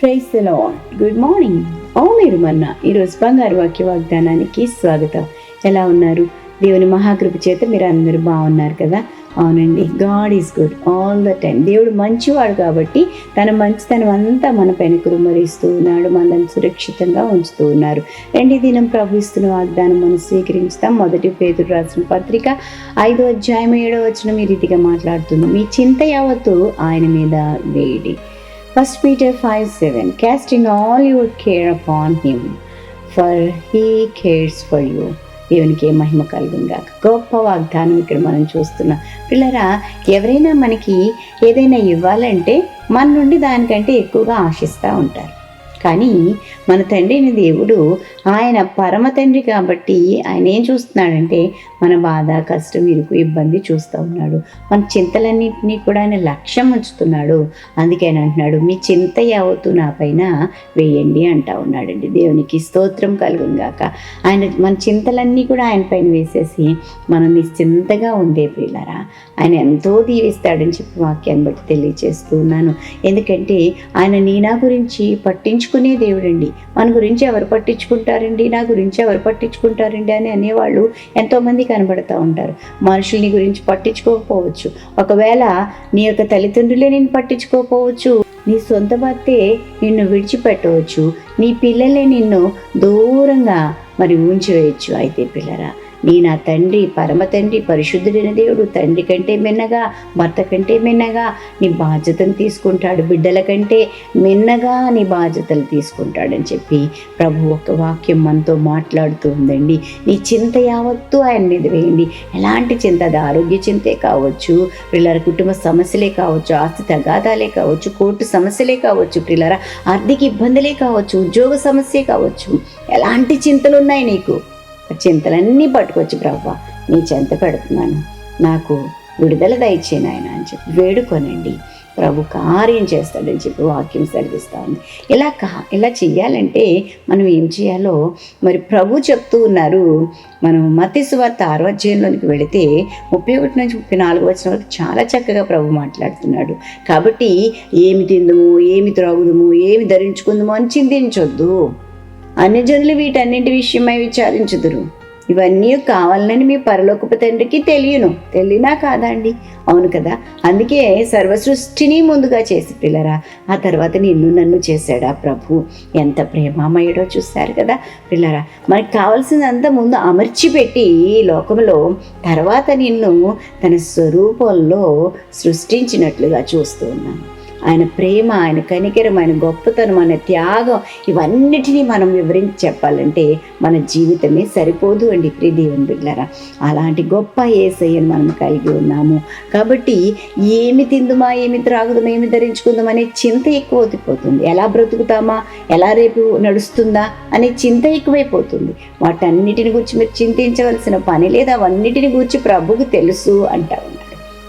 ప్రైస్లో good morning ఓ మీరు మన్న ఈరోజు బంగారు వాక్య వాగ్దానానికి స్వాగతం. ఎలా ఉన్నారు? దేవుని మహాకృప చేత మీరు అందరూ బాగున్నారు కదా? అవునండి. God is good all the time దేవుడు మంచివాడు కాబట్టి తన మంచితనం అంతా మన పైన కురుమరిస్తూ ఉన్నాడు మనల్ని సురక్షితంగా ఉంచుతూ ఉన్నారు. రెండు దినం ప్రభు ఇస్తున్న వాగ్దానం మనం స్వీకరించుతాం మొదటి పేదలు రాసిన పత్రిక ఐదో అధ్యాయం ఏడో వచ్చిన ఈ రీతిగా మాట్లాడుతుంది. మీ చింత యావత్తు ఆయన మీద వేడి. First Peter 5 7 Casting all your care upon him, for he cares for you. దేవునికి ఏ మహిమ కలుగుందా గొప్ప వాగ్దానం ఇక్కడ మనం చూస్తున్నాం. పిల్లరా ఎవరైనా మనకి ఏదైనా ఇవ్వాలంటే మన నుండి దానికంటే ఎక్కువగా ఆశిస్తూ ఉంటారు. కానీ మన తండ్రిని దేవుడు ఆయన పరమ తండ్రి కాబట్టి ఆయన ఏం చూస్తున్నాడంటే మన బాధ కష్టం ఇరుకు ఇబ్బంది చూస్తూ ఉన్నాడు. మన చింతలన్నింటినీ కూడా ఆయన లక్ష్యం ఉంచుతున్నాడు. అందుకే ఆయన అంటున్నాడు మీ చింత యావత్తు నా పైన వేయండి అంటా ఉన్నాడండి. దేవునికి స్తోత్రం కలుగుగాక ఆయన మన చింతలన్నీ కూడా ఆయన పైన వేసేసి మనం నిశ్చింతగా ఉండే పిల్లరా ఆయన ఎంతో దీవిస్తాడని చెప్పి వాక్యాన్ని బట్టి తెలియచేస్తూ ఉన్నాను. ఎందుకంటే ఆయన నీ నా గురించి పట్టించుకునే దేవుడండి. మన గురించి ఎవరు పట్టించుకుంటారండి? నా గురించి ఎవరు పట్టించుకుంటారండి? అని అనేవాళ్ళు ఎంతోమంది కనబడుతూ ఉంటారు. మనుషుల్ని గురించి పట్టించుకోకపోవచ్చు. ఒకవేళ నీ యొక్క తల్లిదండ్రులే నేను పట్టించుకోకపోవచ్చు. నీ సొంత భర్తే నిన్ను విడిచిపెట్టవచ్చు. నీ పిల్లలే నిన్ను దూరంగా మరి ఉంచివేయచ్చు. అయితే పిల్లరా నీ నా తండ్రి పరమ తండ్రి పరిశుద్ధుడైన దేవుడు తండ్రి కంటే మిన్నగా భర్త కంటే మిన్నగా నీ బాధ్యతను తీసుకుంటాడు. బిడ్డల కంటే మిన్నగా నీ బాధ్యతలు తీసుకుంటాడని చెప్పి ప్రభు ఒక వాక్యం మనతో మాట్లాడుతూ ఉందండి. నీ చింత యావత్తు ఆయన మీద వేయండి. ఎలాంటి చింత? అది ఆరోగ్య చింతే కావచ్చు పిల్లల కుటుంబ సమస్యలే కావచ్చు ఆస్తి తగాదాలే కావచ్చు కోర్టు సమస్యలే కావచ్చు పిల్లల ఆర్థిక ఇబ్బందులే కావచ్చు ఉద్యోగ సమస్య కావచ్చు. ఎలాంటి చింతలు ఉన్నాయి నీకు? చింతలన్నీ పట్టుకొచ్చి ప్రభా నీ చెంత పెడుతున్నాను. నాకు విడుదల దయచేయను ఆయన అని చెప్పి వేడుకొనండి. ప్రభు కార్యం చేస్తాడని చెప్పి వాక్యం సెలవిస్తూ ఉంది ఇలా కా ఇలా చెయ్యాలంటే మనం ఏం చేయాలో మరి ప్రభు చెప్తూ ఉన్నారు. మనం మతి సువార్త ఆరో అధ్యాయంలోనికి వెళితే ముప్పై ఒకటి నుంచి ముప్పై నాలుగు వచ్చిన వరకు చాలా చక్కగా ప్రభు మాట్లాడుతున్నాడు. కాబట్టి ఏమి తిందుము ఏమి త్రాగుదుము ఏమి ధరించుకుందాము అని చింతించొద్దు. అన్యజనులు వీటన్నింటి విషయమై విచారించుదురు. ఇవన్నీ కావాలని మీ పరలోకపు తండ్రికి తెలియను. తెలియనా కాదండి? అవును కదా? అందుకే సర్వసృష్టిని ముందుగా చేసి పిల్లరా ఆ తర్వాత నిన్ను నన్ను చేశాడా ప్రభు? ఎంత ప్రేమామయుడో చూశారు కదా పిల్లరా. మనకి కావాల్సినంత ముందు అమర్చిపెట్టి ఈ లోకంలో తర్వాత నిన్ను తన స్వరూపంలో సృష్టించినట్లుగా చూస్తూ ఉన్నాను. ఆయన ప్రేమ ఆయన కనికరం ఆయన గొప్పతనం ఆయన త్యాగం ఇవన్నిటినీ మనం వివరించి చెప్పాలంటే మన జీవితమే సరిపోదు అండి ప్రియ దేవుని అలాంటి గొప్ప ఏసయ్యను మనం కలిగి ఉన్నాము. కాబట్టి ఏమి తిందుమా ఏమి త్రాగుదామా ఏమి ధరించుకుందాం అనే చింత ఎక్కువ ఎలా బ్రతుకుతామా ఎలా రేపు నడుస్తుందా అనే చింత ఎక్కువైపోతుంది. వాటన్నిటిని గురించి మీరు చింతించవలసిన పని లేదు అవన్నిటిని గురించి ప్రభుకు తెలుసు అంటారు.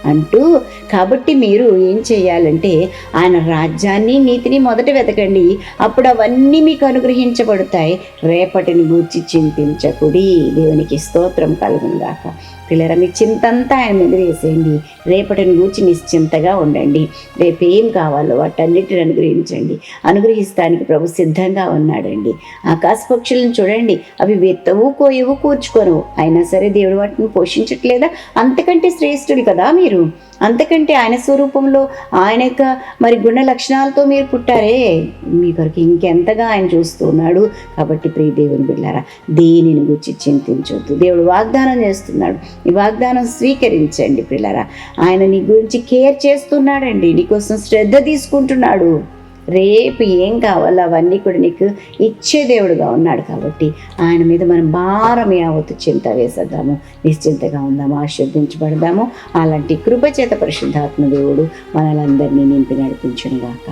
అంటూ కాబట్టి మీరు ఏం చేయాలంటే ఆయన రాజ్యాన్ని నీతిని మొదట వెతకండి. అప్పుడు అవన్నీ మీకు అనుగ్రహించబడతాయి. రేపటిని గూర్చి చింతించకుడి. దేవునికి స్తోత్రం కలుగుగాక పిల్లరా మీ చింతంతా ఆయన మీద వేసేయండి. రేపటిని గూర్చి నిశ్చింతగా ఉండండి. రేపు ఏం కావాలో వాటన్నిటిని అనుగ్రహించండి. అనుగ్రహిస్తానికి ప్రభు సిద్ధంగా ఉన్నాడండి. ఆకాశ పక్షులను చూడండి. అవి వెత్తవు కోయవు కూర్చుకోను అయినా సరే దేవుడు వాటిని పోషించట్లేదా? అంతకంటే శ్రేష్ఠుడు కదా మీరు. అంతకంటే ఆయన స్వరూపంలో ఆయన యొక్క మరి గుణ లక్షణాలతో మీరు పుట్టారే. మీ కొరకు ఇంకెంతగా ఆయన చూస్తున్నాడు కాబట్టి ప్రియ దేవుని బిళ్ళారా దేనిని గురించి చింతించొద్దు. దేవుడు వాగ్దానం చేస్తున్నాడు. ఈ వాగ్దానం స్వీకరించండి పిల్లరా ఆయన నీ గురించి కేర్ చేస్తున్నాడండి. నీకోసం శ్రద్ధ తీసుకుంటున్నాడు. రేపు ఏం కావాలో అవన్నీ కూడా నీకు ఇచ్చే దేవుడుగా ఉన్నాడు కాబట్టి ఆయన మీద మనం భారం యావత్తు చింత వేసేద్దాము నిశ్చింతగా ఉందాము ఆశీర్దించబడదాము అలాంటి కృపచేత పరిశుద్ధాత్మ దేవుడు మనలందరినీ నింపి నడిపించునుగాక.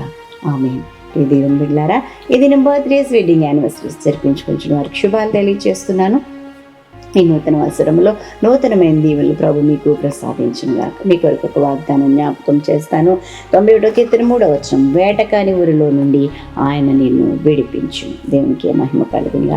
ఆమె ఈ దేవుని బిడ్డారా ఇది నేను బర్త్డేస్ వెడ్డింగ్ యానివర్సరీస్ జరిపించుకుంటున్న వారికి శుభాలు తెలియజేస్తున్నాను. ఈ నూతన అవసరంలో నూతనమైన దీవులు ప్రభు మీకు ప్రసాదించిన మీ కొరకు ఒక వాగ్దానం జ్ఞాపకం చేస్తాను. తొంభై ఒకటో కీర్తన మూడో వచ్చిన వేటకాని ఊరిలో నుండి ఆయన నిన్ను విడిపించు. దేవునికి మహిమ కలుగుని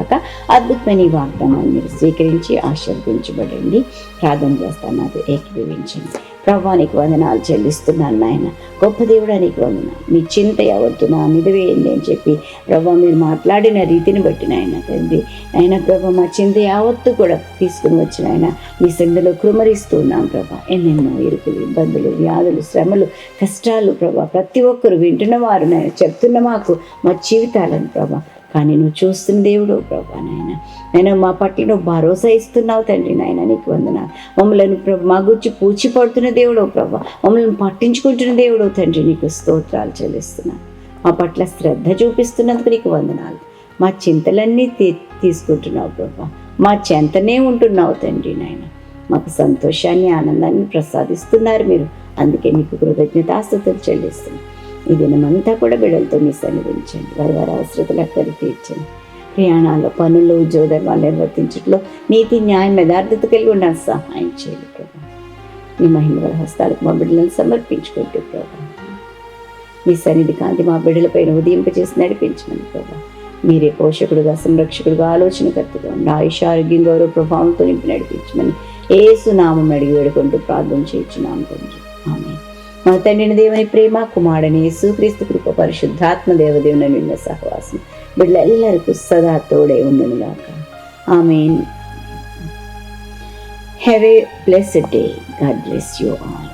అద్భుతమైన ఈ వాగ్దానాన్ని మీరు స్వీకరించి ఆశీర్వదించబడండి. ప్రార్థన చేస్తాను నాకు ఏకీభవించండి. ప్రభా నీకు వందనాలు చెల్లిస్తున్నాను నాయన. గొప్ప దేవుడా నీకు వందనాలు. మీ చింత యావత్తు నా మీద అని చెప్పి ప్రభా మీరు మాట్లాడిన రీతిని బట్టి నాయన తండ్రి. ఆయన ప్రభా మా చింత యావత్తు కూడా తీసుకుని వచ్చిన ఆయన మీ సందులో కృమరిస్తూ ఉన్నాం ప్రభా. ఎన్నెన్నో ఇరుకులు ఇబ్బందులు వ్యాధులు శ్రమలు కష్టాలు ప్రభా ప్రతి ఒక్కరు వింటున్న వారు నాయన చెప్తున్న మాకు మా జీవితాలను ప్రభా కానీ నువ్వు చూస్తున్న దేవుడు ప్రభా నాయన. నేను మా పట్ల నువ్వు భరోసా ఇస్తున్నావు తండ్రి నాయన నీకు వందనాలు. మమ్మల్ని ప్రభు మా గురించి పూచి పడుతున్న దేవుడు ప్రభా. మమ్మల్ని పట్టించుకుంటున్న దేవుడు తండ్రి నీకు స్తోత్రాలు చెల్లిస్తున్నాను మా పట్ల శ్రద్ధ చూపిస్తున్నందుకు నీకు వందనాలు. మా చింతలన్నీ తీ తీసుకుంటున్నావు ప్రభా. మా చెంతనే ఉంటున్నావు తండ్రి నాయన. మాకు సంతోషాన్ని ఆనందాన్ని ప్రసాదిస్తున్నారు మీరు. అందుకే నీకు కృతజ్ఞతాస్తుతులు చెల్లిస్తున్నాను ఈ దినమంతా కూడా బిడ్డలతో మీ సన్నిధించండి. వారి వారి అవసరతలు అక్కడికి తీర్చండి. ప్రయాణాల్లో పనులు ఉద్యోగర్మాలు నిర్వర్తించట్లో నీతి న్యాయం యథార్థత కలిగి ఉండాలి సహాయం చేయండి ప్రభా. మీ మహిమగల హస్తాలకు మా బిడ్డలను సమర్పించుకుంటూ ప్రభా. మీ సన్నిధి కాంతి మా బిడ్డలపైన ఉదయింపచేసి నడిపించమని ప్రభా. మీరే పోషకుడుగా సంరక్షకుడుగా ఆలోచనకర్తగా ఉండి ఆయుష ఆరోగ్యం గౌరవ ప్రభావంతో నింపి నడిపించమని ఏసునామం అడిగి వేడుకుంటూ ప్రార్థన చేయించున్నాం తండ్రి. ఆమె మా తండ్రిని దేవుని ప్రేమ కుమారుని యేసుక్రీస్తు కృప పరిశుద్ధాత్మ దేవదేవుని నిన్న సహవాసం బిడ్డలెల్లరికూ సదా తోడే ఉండును గాక amen have a blessed day God bless you all